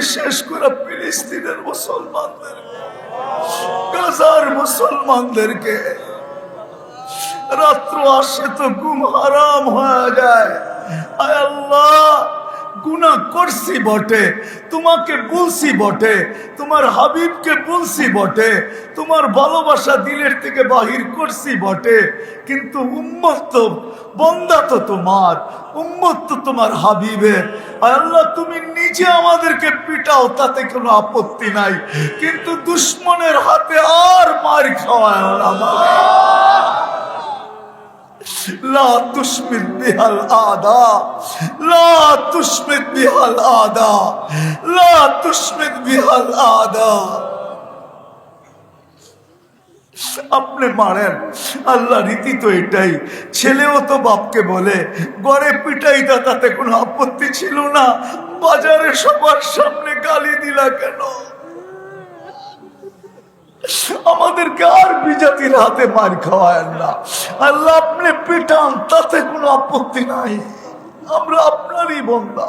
বিশেষ করে ফিলিস্তিনের মুসলমানদের, গাজার মুসলমানদেরকে রাত্র আসে তো ঘুম হারাম হয়ে যায়। আয় আল্লাহ গুনাহ করছি বটে, তোমাকে বলছি বটে, তোমার হাবিবকে বলছি বটে, তোমার ভালোবাসা দিলের থেকে বাহির করছি বটে, কিন্তু উম্মত বন্দা তো তোমার, উম্মত তো তোমার হাবিবের। আয় আল্লাহ, তুমি নিজে আমাদেরকে পিটাও, তাতে কোনো আপত্তি নাই, কিন্তু দুশ্মনের হাতে আর মার খাওয়ায় আমার لا تشمت بها الأعداء لا تشمت بها الأعداء لا تشمت بها الأعداء আপনি মারেন আল্লাহ রীতি তো এটাই ছেলেও তো বাপকে বলে গড়ে পিটাই দা তাতে কোনো আপত্তি ছিল না বাজারে সবার সামনে গালি দিলা কেন আমাদেরকে আর বিজাতির হাতে মার খাওয়ায় না। আল্লাহ আপনি পিটান, তাতে কোনো আপত্তি নাই। আমরা আপনারই বন্দা।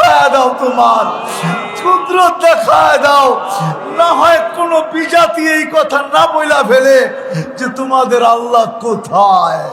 তোমার কুদরত দেখায় দাও। না হয় কোনো বিজাতি এই কথা না বইলা ফেলে যে তোমাদের আল্লাহ কোথায়।